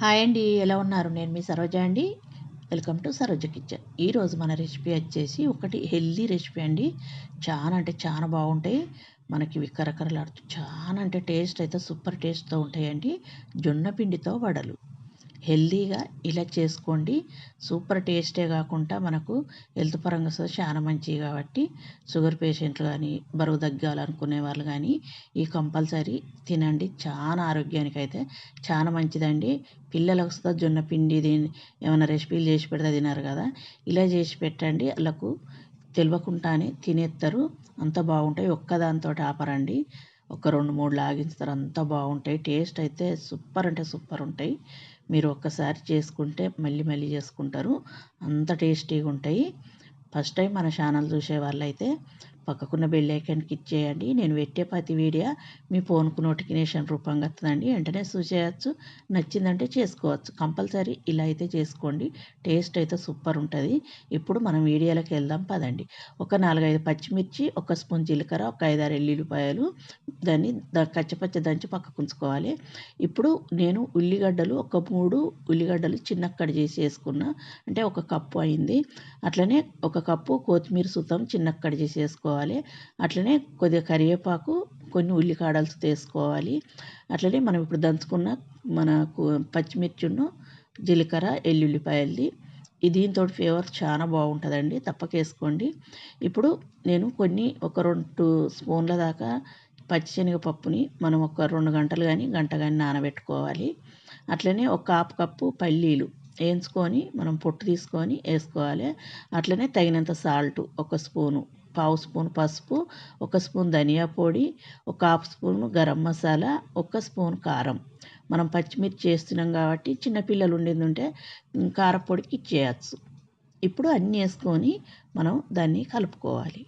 Hi అండి ఎలా ఉన్నారు? నేను మీ సరోజ అండి. Welcome to Saroja kitchen. ఈరోజు మన రెసిపీ వచ్చేసి ఒకటి హెల్దీ రెసిపీ అండి. చాలా అంటే చాలా బాగుంటాయి. మనకి ఇవి కరకరలాడుతూ చాలా అంటే టేస్ట్ అయితే సూపర్ టేస్ట్తో ఉంటాయండి. జొన్న పిండితో వడలు. హెల్దీగా ఇలా చేసుకోండి. సూపర్ టేస్టే కాకుండా మనకు హెల్త్ పరంగా చాలా మంచివి కాబట్టి షుగర్ పేషెంట్లు కానీ బరువు తగ్గాలనుకునే వాళ్ళు కానీ ఈ కంపల్సరీ తినండి. చాలా ఆరోగ్యానికి అయితే చాలా మంచిదండి. పిల్లలకు వస్తే జొన్న పిండి ఏమైనా రెసిపీలు చేసి పెడితే తినారు కదా. ఇలా చేసి పెట్టండి. వాళ్ళకు తెలియకుండానే తినేస్తారు అంత బాగుంటాయి. ఒక్కదాంతో ఆపరండి. ఒక రెండు మూడు లాగించుతారు. అంత బాగుంటాయి. టేస్ట్ అయితే సూపర్ అంటే సూపర్ ఉంటాయి. మీరు ఒక్కసారి చేసుకుంటే మళ్ళీ మళ్ళీ చేసుకుంటారు. అంత టేస్టీగా ఉంటాయి. ఫస్ట్ టైం మన ఛానల్ చూసే వాళ్ళైతే పక్కకున్న బెల్ ఐకాన్కి ఇచ్చేయండి నేను పెట్టే ప్రతి వీడియో మీ ఫోన్కు నోటిఫికేషన్ రూపంగా వస్తుందండి. వెంటనే చూసేయచ్చు. నచ్చిందంటే చేసుకోవచ్చు. కంపల్సరీ ఇలా అయితే చేసుకోండి. టేస్ట్ అయితే సూపర్ ఉంటుంది. ఇప్పుడు మనం వీడియోలోకి వెళ్దాం పదండి. ఒక నాలుగైదు పచ్చిమిర్చి ఒక స్పూన్ జీలకర్ర ఒక ఐదారు ఎల్లుల్లిపాయలు దాన్ని కచ్చపచ్చ దంచి పక్కకు ఉంచుకోవాలి. ఇప్పుడు నేను ఉల్లిగడ్డలు ఒక మూడు ఉల్లిగడ్డలు చిన్న కట్ చేసి వేసుకున్నా. అంటే ఒక కప్పు అయింది. అట్లనే ఒక కప్పు కొత్తిమీర సుతం చిన్న కట్ చేసి వేసుకోవాలి. వేసుకోవాలి. అట్లనే కొద్దిగా కరివేపాకు కొన్ని ఉల్లికాడలు వేసుకోవాలి అట్లనే మనం ఇప్పుడు దంచుకున్న మనకు పచ్చిమిర్చిను జీలకర్ర ఎల్లుల్లిపాయలది. దీంతో ఫ్లేవర్ చాలా బాగుంటుందండి. తప్పకేసుకోండి. ఇప్పుడు నేను కొన్ని ఒక రెండు స్పూన్ల దాకా పచ్చిశనగపప్పుని మనం ఒక రెండు గంటలు కానీ గంట కానీ నానబెట్టుకోవాలి. అట్లనే ఒక హాఫ్ కప్పు పల్లీలు వేయించుకొని మనం పొట్టు తీసుకొని వేసుకోవాలి. అట్లనే తగినంత సాల్ట్ ఒక స్పూను. పావు స్పూన్ పసుపు ఒక స్పూన్ ధనియా పొడి ఒక హాఫ్ స్పూన్ గరం మసాలా ఒక స్పూన్ కారం. మనం పచ్చిమిర్చి చేస్తున్నాం కాబట్టి చిన్నపిల్లలు ఉండేది ఉంటే కారపొడికి ఇచ్చేయచ్చు ఇప్పుడు అన్నీ వేసుకొని మనం దాన్ని కలుపుకోవాలి.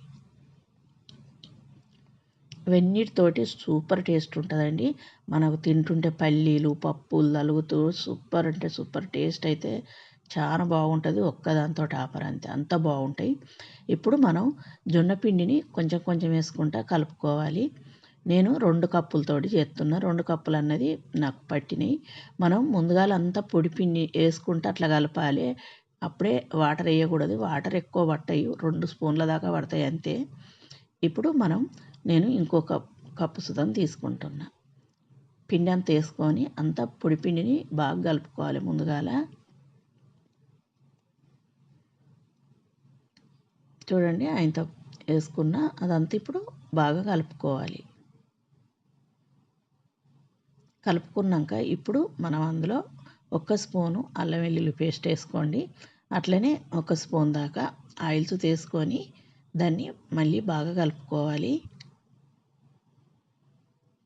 వెన్నీటితోటి సూపర్ టేస్ట్ ఉంటుందండి. మనకు తింటుంటే పల్లీలు పప్పులు తలుగుతూ సూపర్ అంటే సూపర్ టేస్ట్ అయితే చాలా బాగుంటుంది ఒక్కదాంతో టాపర్ అంతే అంత బాగుంటాయి. ఇప్పుడు మనం జొన్న పిండిని కొంచెం కొంచెం వేసుకుంటా కలుపుకోవాలి. నేను రెండు కప్పులతోటి చేస్తున్నా రెండు కప్పులు అన్నది నాకు పట్టినాయి. మనం ముందుగాల అంతా పొడి పిండి వేసుకుంటే అట్లా కలపాలి. అప్పుడే వాటర్ వేయకూడదు వాటర్ ఎక్కువ పట్టాయి రెండు స్పూన్ల దాకా పడతాయి అంతే. ఇప్పుడు మనం నేను ఇంకొక కప్పు సుతం తీసుకుంటున్నా. పిండి అంతా వేసుకొని అంతా పొడి పిండిని బాగా కలుపుకోవాలి ముందుగాల. చూడండి ఆయనతో వేసుకున్న అదంతా ఇప్పుడు బాగా కలుపుకోవాలి. కలుపుకున్నాక ఇప్పుడు మనం అందులో ఒక స్పూను అల్లం వెల్లుల్లి పేస్ట్ వేసుకోండి. అట్లనే ఒక స్పూన్ దాకా ఆయిల్స్ తీసుకొని దాన్ని మళ్ళీ బాగా కలుపుకోవాలి.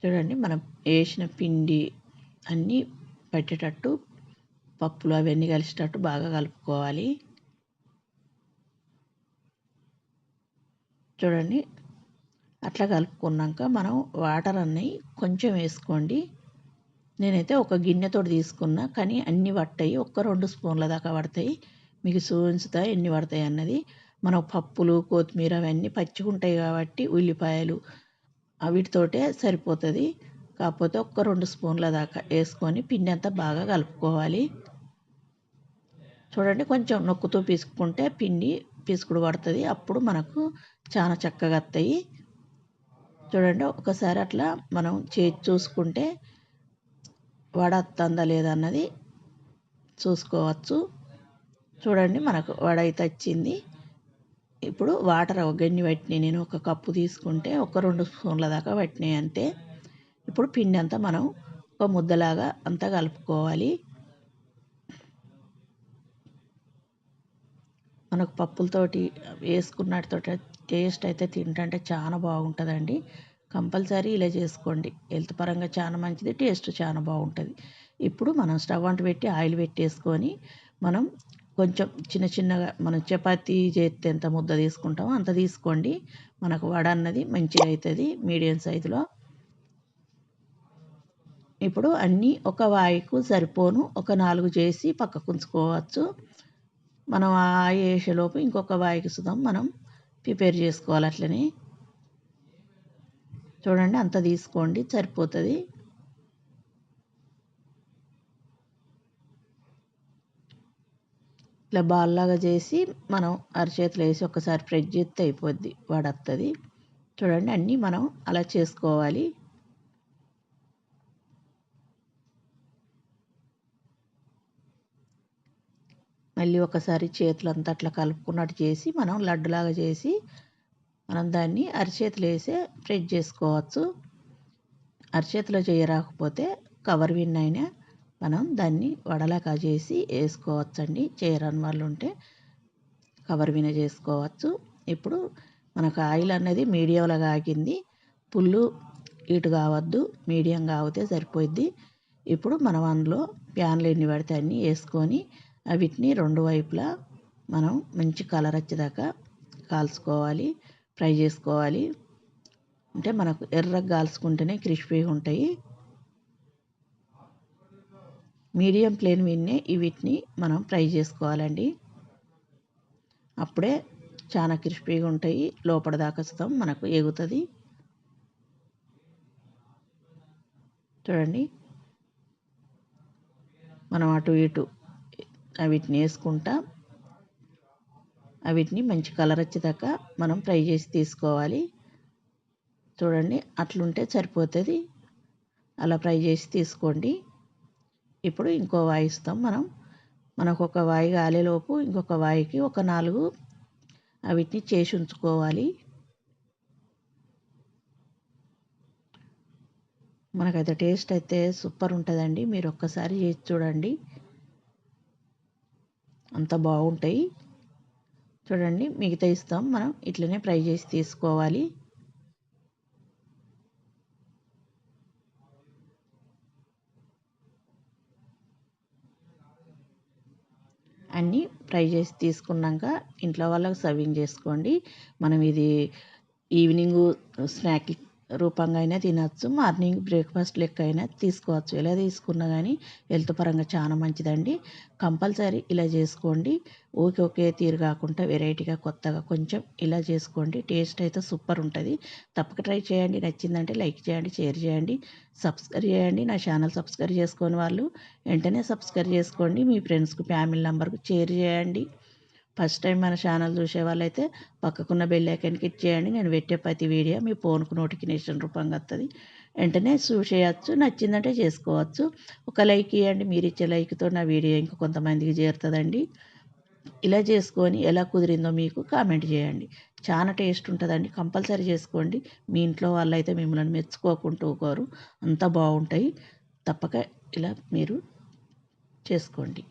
చూడండి మనం వేసిన పిండి అన్నీ పెట్టేటట్టు పప్పులు అవన్నీ కలిసేటట్టు బాగా కలుపుకోవాలి. చూడండి. అట్లా కలుపుకున్నాక మనం వాటర్ అన్నీ కొంచెం వేసుకోండి. నేనైతే ఒక గిన్నెతో తీసుకున్నా కానీ అన్నీ పట్టాయి. ఒక్క రెండు స్పూన్ల దాకా పడతాయి. మీకు చూపించుతా ఎన్ని పడతాయి అన్నది. మనం పప్పులు కొత్తిమీర అవన్నీ పచ్చిగుంటాయి కాబట్టి ఉల్లిపాయలు వీటితోటే సరిపోతుంది. కాకపోతే ఒక్క రెండు స్పూన్ల దాకా వేసుకొని పిండి అంతా బాగా కలుపుకోవాలి. చూడండి కొంచెం నొక్కుతూ పీసుకుంటే పిండి పిసుకుడు పడుతుంది. అప్పుడు మనకు చాలా చక్కగా వస్తాయి చూడండి ఒకసారి అట్లా మనం చే చూసుకుంటే వడ వస్తుందా లేదా అన్నది చూసుకోవచ్చు. చూడండి మనకు వడ అయితే వచ్చింది. ఇప్పుడు వాటర్ ఒక గన్ని పట్టినాయి. నేను ఒక కప్పు తీసుకుంటే ఒక రెండు స్పూన్ల దాకా పట్టినాయి అంతే. ఇప్పుడు పిండి అంతా మనం ఒక ముద్దలాగా అంతా కలుపుకోవాలి. మనకు పప్పులతోటి వేసుకున్నటితోటి టేస్ట్ అయితే తింటుంటే చాలా బాగుంటుందండి. కంపల్సరీ ఇలా చేసుకోండి. హెల్త్ పరంగా చాలా మంచిది టేస్ట్ చాలా బాగుంటుంది. ఇప్పుడు మనం స్టవ్ అంటు పెట్టి ఆయిల్ పెట్టేసుకొని మనం కొంచెం చిన్న చిన్నగా మనం చపాతీ చేస్తే ఎంత ముద్ద తీసుకుంటామో అంత తీసుకోండి. మనకు వడ అన్నది మంచిగా అవుతుంది మీడియం సైజులో. ఇప్పుడు అన్నీ ఒక వాయికు సరిపోను. ఒక నాలుగు చేసి పక్కకు ఉంచుకోవచ్చు. మనం ఆ ఆయి వేసేలోపు ఇంకొక బాయికి సుతం మనం ప్రిపేర్ చేసుకోవాలి అట్లనే. చూడండి అంత తీసుకోండి సరిపోతుంది. ఇట్లా బాల్లాగా చేసి మనం అరచేతులు వేసి ఒకసారి ఫ్రెడ్జ్ చేస్తే అయిపోద్ది వడత్తది. చూడండి అన్నీ మనం అలా చేసుకోవాలి. మళ్ళీ ఒకసారి చేతులంతా అట్లా కలుపుకున్నట్టు చేసి మనం లడ్డులాగా చేసి మనం దాన్ని అరిచేతులు వేసే ఫ్రెష్ చేసుకోవచ్చు. అరిచేతిలో చేయరాకపోతే కవర్ విన్ అయినా మనం దాన్ని వడలాగా చేసి వేసుకోవచ్చండి. చేయరాని వాళ్ళు ఉంటే కవర్ విన చేసుకోవచ్చు. ఇప్పుడు మనకు ఆయిల్ అనేది మీడియంలో కాగింది పుల్లు ఇటు కావద్దు మీడియం కాగితే సరిపోద్ది ఇప్పుడు మనం అందులో ప్యాన్లు ఎన్ని పడితే అన్నీ వేసుకొని వీటిని రెండు వైపులా మనం మంచి కలర్ వచ్చేదాకా కాల్చుకోవాలి ఫ్రై చేసుకోవాలి. అంటే మనకు ఎర్రగా కాల్చుకుంటేనే క్రిస్పీగా ఉంటాయి. మీడియం ప్లేన్ విన్నే వీటిని మనం ఫ్రై చేసుకోవాలండి. అప్పుడే చాలా క్రిస్పీగా ఉంటాయి. లోపల దాకా మనకు ఎగుతుంది. చూడండి. మనం అటు ఇటు వీటిని వేసుకుంటా వీటిని మంచి కలర్ వచ్చేదాకా మనం ఫ్రై చేసి తీసుకోవాలి. చూడండి అట్లుంటే సరిపోతుంది. అలా ఫ్రై చేసి తీసుకోండి. ఇప్పుడు ఇంకో వాయి ఇస్తాం మనం. మనకు ఒక వాయి కాలేలోపు ఇంకొక వాయికి ఒక నాలుగు వీటిని చేసి ఉంచుకోవాలి. మనకైతే టేస్ట్ అయితే సూపర్ ఉంటుందండి. మీరు ఒక్కసారి చేసి చూడండి. అంత బాగుంటాయి. చూడండి మిగతా ఇస్తాం. మనం ఇట్లనే ఫ్రై చేసి తీసుకోవాలి. అన్నీ ఫ్రై చేసి తీసుకున్నాక ఇంట్లో వాళ్ళకి సర్వింగ్ చేసుకోండి. మనం ఇది ఈవినింగ్ స్నాక్ రూపంగా అయినా తినచ్చు. మార్నింగ్ బ్రేక్ఫాస్ట్ లెక్క అయినా తీసుకోవచ్చు. ఎలా తీసుకున్నా కానీ హెల్త్ పరంగా చాలా మంచిదండి. కంపల్సరీ ఇలా చేసుకోండి. ఓకే ఓకే తీరు కాకుండా వెరైటీగా కొత్తగా కొంచెం ఇలా చేసుకోండి. టేస్ట్ అయితే సూపర్ ఉంటుంది. తప్పక ట్రై చేయండి. నచ్చిందంటే లైక్ చేయండి షేర్ చేయండి సబ్స్క్రైబ్ చేయండి. నా ఛానల్ సబ్స్క్రైబ్ చేసుకొని వాళ్ళు వెంటనే సబ్స్క్రైబ్ చేసుకోండి. మీ ఫ్రెండ్స్కు ఫ్యామిలీ నెంబర్కు షేర్ చేయండి. ఫస్ట్ టైం మన ఛానల్ చూసే వాళ్ళైతే పక్కకున్న బెల్ ఐకాన్కి ఇచ్చేయండి. నేను పెట్టే ప్రతి వీడియో మీ ఫోన్కు నోటిఫికేషన్ రూపంగా వస్తుంది వెంటనే చూసేయచ్చు నచ్చిందంటే చేసుకోవచ్చు. ఒక లైక్ ఇవ్వండి మీరు ఇచ్చే లైక్తో నా వీడియో ఇంకా కొంతమందికి చేరుతుందండి. ఇలా చేసుకొని ఎలా కుదిరిందో మీకు కామెంట్ చేయండి. చాలా టేస్ట్ ఉంటుందండి. కంపల్సరీ చేసుకోండి. మీ ఇంట్లో వాళ్ళైతే మిమ్మల్ని మెచ్చుకోకుంటూ ఊకోరు అంత బాగుంటాయి. తప్పక ఇలా మీరు చేసుకోండి.